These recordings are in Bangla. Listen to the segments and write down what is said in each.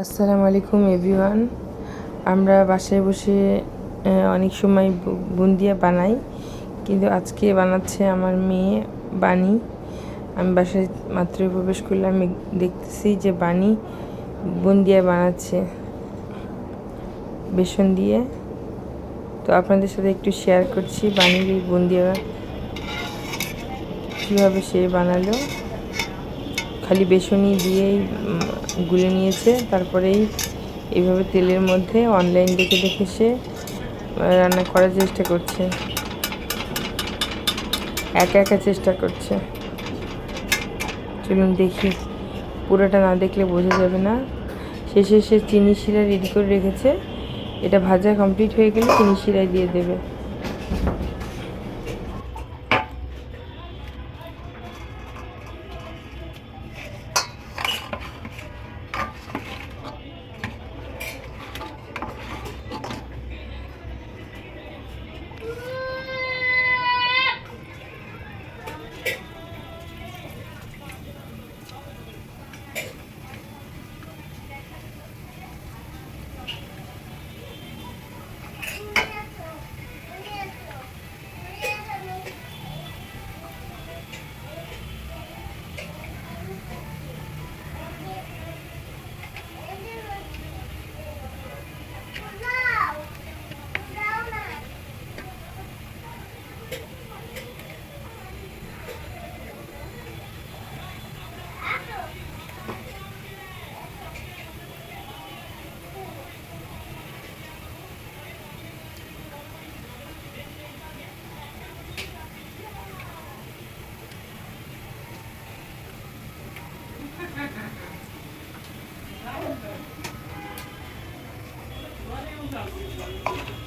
আসসালামু আলাইকুম, এভরিওয়ান। আমরা বাসায় বসে অনেক সময় বুন্দিয়া বানাই, কিন্তু আজকে বানাচ্ছে আমার মেয়ে বানি। আমি বাসায় মাত্রই প্রবেশ করলে আমি দেখতেছি যে বানি বুন্দিয়া বানাচ্ছে বেসন দিয়ে। তো আপনাদের সাথে একটু শেয়ার করছি বানির এই বুন্দিয়া, কীভাবে সে বানালো। খালি বেসনই দিয়েই গুলে নিয়েছে। তারপরেই এইভাবে তেলের মধ্যে অনলাইন দেখে দেখে সে রান্না করার চেষ্টা করছে। একা একা চেষ্টা করছে। চলুন দেখি। পুরোটা না দেখলে বোঝা যাবে না। শেষে সে চিনি শিরা রেডি করে রেখেছে। এটা ভাজা কমপ্লিট হয়ে গেলে চিনি শিরায় দিয়ে দেবে।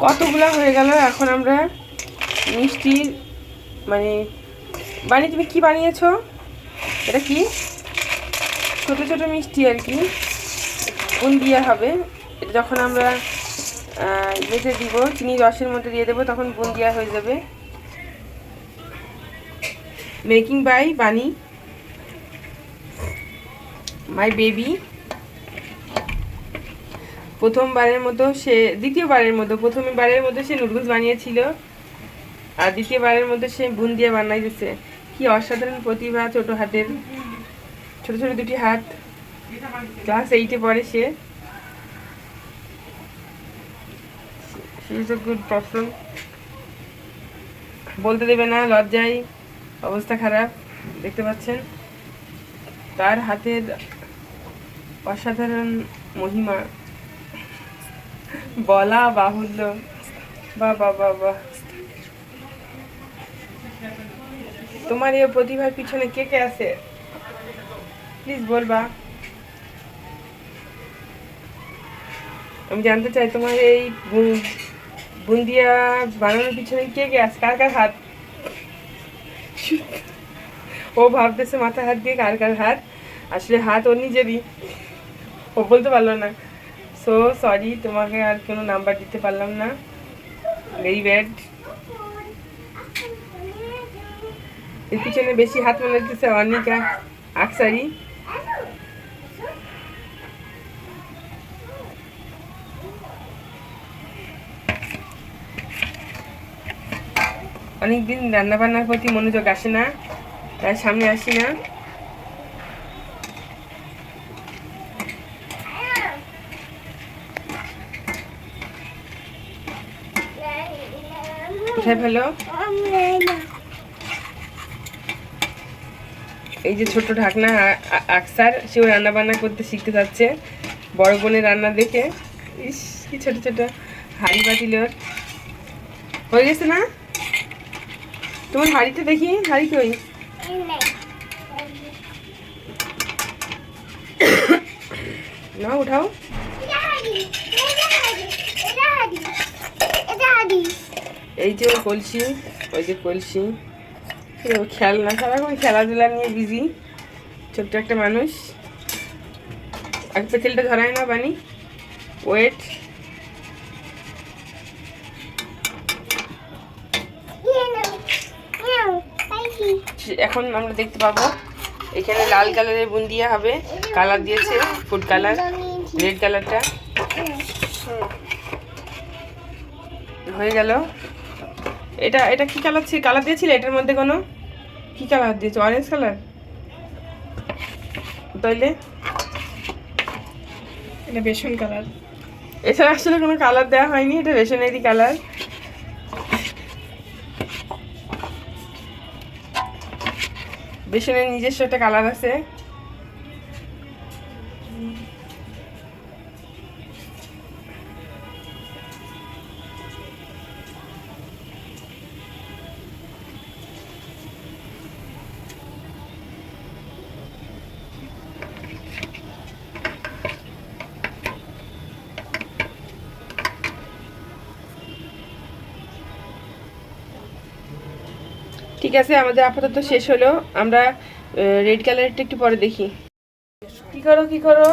কতগুলো হয়ে গেল? এখন আমরা মিষ্টি মানে বানি তুমি কি বানিয়েছো? এটা কি? ছোট ছোট মিষ্টি আর কি। বুন্দিয়া হবে। এটা যখন আমরা ইয়েতে দিব, চিনি রসের মধ্যে দিয়ে দেবো, তখন বুন্দিয়া হয়ে যাবে। Making by bunny my baby প্রথমবারের মতো সে, দ্বিতীয়বারের মতো, প্রথমবারের মতো সে নুডলস বানিয়েছিল। আর দ্বিতীয়বারের মধ্যে সে বুন্দিয়া বানাইতেছে কি অসাধারণ প্রতিভা ছোট হাতের। ছোট ছোট দুটি হাত। ক্লাস এইটে পড়ে সে। গুড পারসন বলতে দেবে না, লজ্জায়। অবস্থা খারাপ, দেখতে পাচ্ছেন। তার হাতের অসাধারণ মহিমা। বলা বাহুল্য। বা বা বা বা তোমার এই প্রতিভার পিছনে কে কে আছে? প্লিজ বলবা। আমি জানতে চাই, তোমার এই বুন- বুন্দিয়া বানানোর পিছনে কে কে আছে? কার কার হাত? ও ভাবতেছে মাথা হাত দিয়ে কার কার হাত? আসলে হাত ওর নিজেরই। ও বলতে পারল না। সো সরি তোমাকে আর কোনো নাম্বার দিতে পারলাম না। ভেরি ব্যাড এর পিছনে বেশি হাত মনে হচ্ছে অনিকা আকসারি অনেকদিন রান্না বান্নার প্রতি মনোযোগ আসে না। তাই সামনে আসি না। উঠে ফেলো এই যে ছোট ঢাকনা আকসার, সেও রান্না বান্না করতে শিখতে যাচ্ছে। বড় বোনের রান্না দেখে। ইস, কি ছোট ছোট। হাড়ি বাটিল হয়ে গেছে না? তোমার হাড়িটা দেখি। হাড়ি কই? না উঠাও। এই যে কলসি, ওই যে কলসি। খেলনা সারাক্ষণ খেলাধুলা নিয়ে বিজি ছোট্ট একটা মানুষ। এক পেটেলটা ধরায় না বানি ওয়েট এখন আমরা দেখতে পাবো, এখানে লাল কালারের বুন্দিয়া হবে। কালার দিয়েছে ফুড কালার রেড কালারটা হয়ে গেল। এটা এটা কি কালার ছিল? কালার দিয়েছিলে এটার মধ্যে কোনো? কি কালার দিয়েছ? অরেঞ্জ কালার তাইলে এটা বেসন কালার এছাড়া আসলে কোনো কালার দেওয়া হয়নি, এটা রেশনেরই কালার বেসনের নিজস্ব একটা কালার আছে। ঠিক আছে, আমাদের আপাতত শেষ হলো। আমরা রেড কালারটা একটু পরে দেখি। কি করো কি করো?